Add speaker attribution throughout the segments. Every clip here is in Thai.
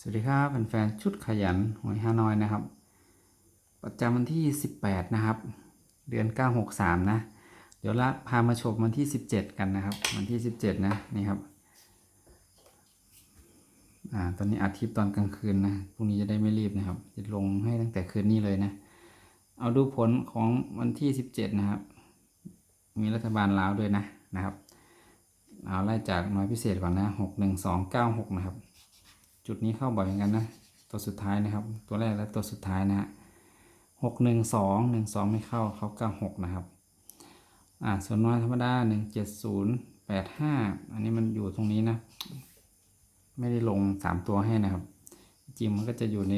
Speaker 1: สวัสดีครับแฟนๆชุดขยันหวยฮานอยนะครับ ประจำวันที่ 18 นะครับ เดือน 963 นะ เดี๋ยวละพามาชมวันที่ 17 กันนะครับ วันที่ 17 นะนี่ครับอ่าตอนนี้อาทิตย์ตอนกลางคืนนะพรุ่งนี้จะได้ไม่รีบนะครับ จะลงให้ตั้งแต่คืนนี้เลยนะ เอาดูผลของวันที่ 17 นะครับ มีรัฐบาลลาวด้วยนะนะครับ เอาไล่จากหน่วยพิเศษก่อนนะ 61296 นะครับ จุดนี้เข้าบ่อยเหมือนกันนะ ตัวสุดท้ายนะครับ ตัวแรกและตัวสุดท้ายนะฮะหกหนึ่งสองหนึ่งสองไม่เข้าเขาเก้าหกนะครับ อ่าส่วนน้อยธรรมดาหนึ่งเจ็ดศูนย์แปดห้าอันนี้มันอยู่ตรงนี้นะ ไม่ได้ลงสามตัวให้นะครับ จริงมันก็จะอยู่ใน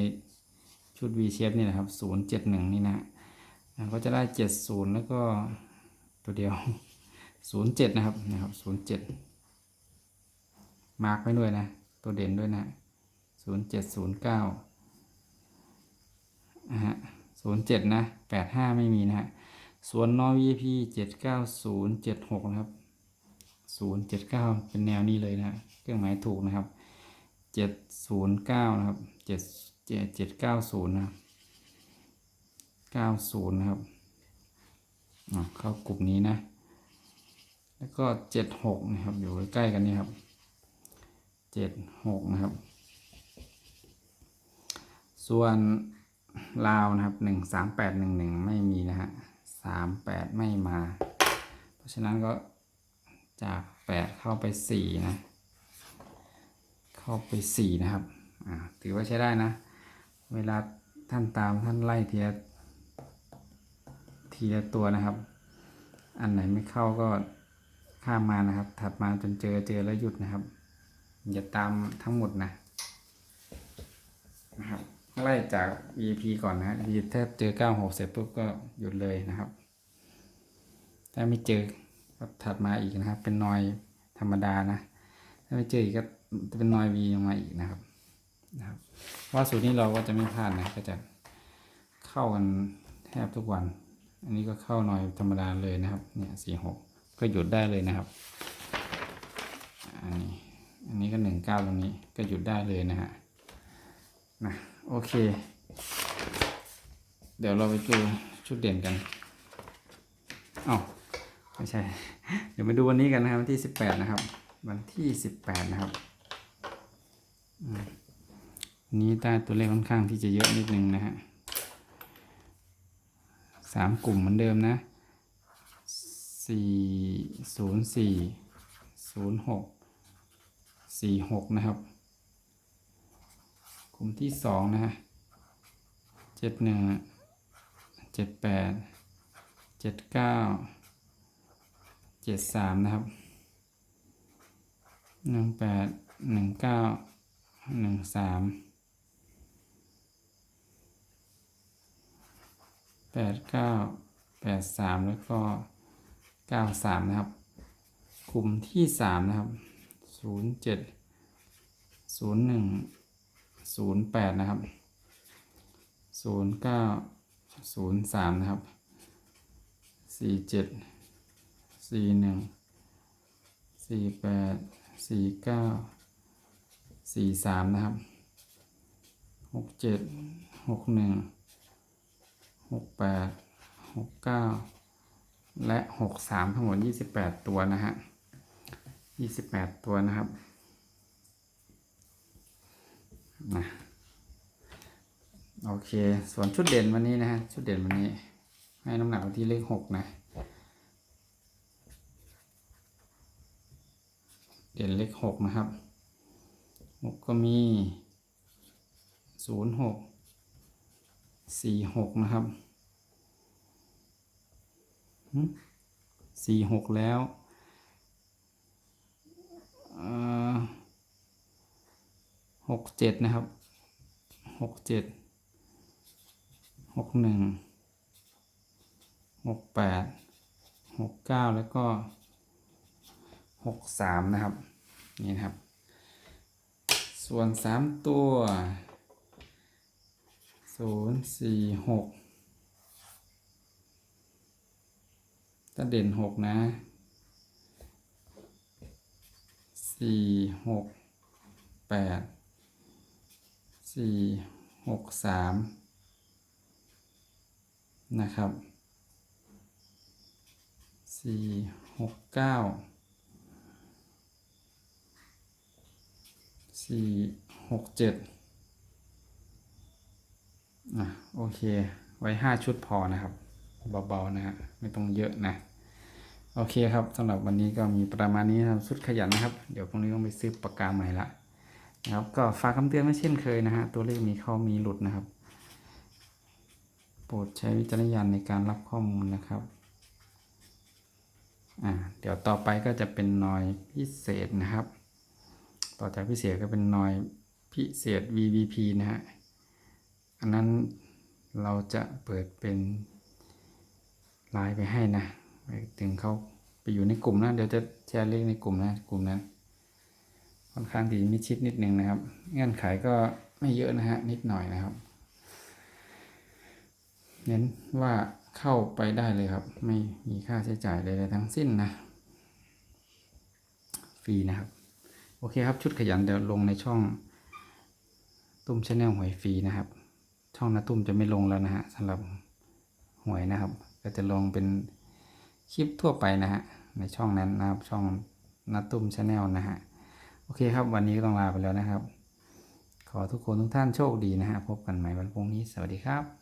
Speaker 1: ชุด V shape นี่นะครับศูนย์เจ็ดหนึ่งนี่นะอ่าก็จะได้เจ็ดศูนย์แล้วก็ตัวเดียวศูนย์เจ็ดนะครับนะครับศูนย์เจ็ดมาร์กไว้ด้วยนะ ตัวเด่นด้วยนะ ศูนย์เจ็ดศูนย์เก้านะฮะศูนย์เจ็ดนะแปดห้าไม่มีนะฮะส่วนนอ VP เจ็ดเก้าศูนย์เจ็ดหกนะครับศูนย์เจ็ดเก้าเป็นแนวนี้เลยนะเครื่องหมายถูกนะครับเจ็ดศูนย์เก้านะครับเจ็ดเจ็ดเจ็ดเก้าศูนย์นะเก้าศูนย์นะครับเข้ากลุ่มนี้นะ แล้วก็เจ็ดหกนะครับ อยู่ใกล้กันนี่ครับเจ็ดหกนะครับ ส่วนลาวนะครับหนึ่งสามแปดหนึ่งหนึ่งไม่มีนะฮะสามแปดไม่มา เพราะฉะนั้นก็จากแปดเข้าไปสี่นะ เข้าไปสี่นะครับ อ่า ถือว่าใช้ได้นะ เวลาท่านตามท่านไล่เทีละทีละตัวนะครับ อันไหนไม่เข้าก็ข้ามมานะครับ ถัดมาจนเจอเจอแล้วหยุดนะครับ อย่าตามทั้งหมดนะนะครับ ไล่จาก EP ก่อนนะฮะ EP ถ้าเจอ 96 เสร็จปุ๊บก็หยุดเลยนะครับ ถ้าไม่เจอก็ถัดมาอีกนะครับ เป็นนอยธรรมดานะ ถ้าไม่เจออีกก็จะเป็นนอย V ลงมาอีกนะครับนะครับ ว่าสูตรนี้เราก็จะไม่พลาดนะ ก็จะเข้ากันแทบทุกวัน อันนี้ก็เข้านอยธรรมดาเลยนะครับ เนี่ยสี่หกก็หยุดได้เลยนะครับ อันนี้ อันนี้ก็หนึ่งเก้าตรงนี้ก็หยุดได้เลยนะฮะ นะ โอเค เดี๋ยวเราไปดูชุดเด่นกัน เอ้าไม่ใช่ เดี๋ยวมาดูวันนี้กันนะครับ วันที่สิบแปดนะครับ วันที่สิบแปดนะครับอืมวันนี้ได้ตัวเลขค่อนข้างที่จะเยอะนิดนึงนะฮะสามกลุ่มเหมือนเดิมนะสี่ศูนย์สี่ศูนย์หกสี่หกนะครับ ลุ่มที่สองนะฮะเจ็ดหนึ่งเจ็ดแปดเจ็ดเก้าเจ็ดสามนะครับหนึ่งแปดหนึ่งเก้าหนึ่งสามแปดเก้าแปดสามแล้วก็เก้าสามนะครับ กลุ่มที่สามนะครับศูนย์เจ็ดศูนย์หนึ่ง ศูนย์แปดนะครับศูนย์เก้าศูนย์สามนะครับสี่เจ็ดสี่หนึ่งสี่แปดสี่เก้าสี่สามนะครับหกเจ็ดหกหนึ่งหกแปดหกเก้าและหกสามทั้งหมดยี่สิบแปดตัวนะฮะยี่สิบแปดตัวนะครับ นะโอเค ส่วนชุดเด่นวันนี้นะฮะ ชุดเด่นวันนี้ ให้น้ำหนักที่เลขหกนะ เด่นเลขหกนะครับหกก็มีศูนย์หกสี่หกนะครับสี่หกแล้วอ่อ หกเจ็ดนะครับหกเจ็ดหกหนึ่งหกแปดหกเก้าแล้วก็หกสามนะครับ นี่นะครับ ส่วนสามตัวศูนย์สี่หกถ้าเด่นหกนะสี่หกแปด สี่หกสามนะครับสี่หกเก้าสี่หกเจ็ดอะโอเค ไว้ห้าชุดพอนะครับ เบาๆนะฮะไม่ต้องเยอะนะโอเคครับสำหรับวันนี้ก็มีประมาณนี้นะครับชุดขยันนะครับ เดี๋ยวพรุ่งนี้ต้องไปซื้อปากกาใหม่ละ นะครับก็ฝากคำเตือนไว้เช่นเคยนะฮะตัวเลขมีเข้ามีหลุดนะครับ โปรดใช้วิจารณญาณในการรับข้อมูลนะครับอ่าเดี๋ยวต่อไปก็จะเป็นนอยพิเศษนะครับ ต่อจากพิเศษก็เป็นนอยพิเศษ VVP นะฮะอันนั้นเราจะเปิดเป็นไลน์ไปให้นะไปถึงเขาไปอยู่ในกลุ่มนะเดี๋ยวจะแชร์เลขในกลุ่มนะกลุ่มนั้น ค่อนข้างที่มิชิดนิดนึงนะครับ เงื่อนไขก็ไม่เยอะนะฮะนิดหน่อยนะครับ เน้นว่าเข้าไปได้เลยครับ ไม่มีค่าใช้จ่ายใดๆทั้งสิ้นนะ ฟรีนะครับ โอเคครับชุดขยันเดี๋ยวลงในช่อง ตุ้มชาแนลหวยฟรีนะครับ ช่องนาตุ้มจะไม่ลงแล้วนะฮะสำหรับหวยนะครับ ก็จะลงเป็นคลิปทั่วไปนะฮะในช่องนั้นนะครับช่องนาตุ้มชาแนลนะฮะ โอเคครับ วันนี้ก็ต้องลาไปแล้วนะครับ ขอทุกคนทุกท่านโชคดีนะฮะ พบกันใหม่วันพรุ่งนี้ สวัสดีครับ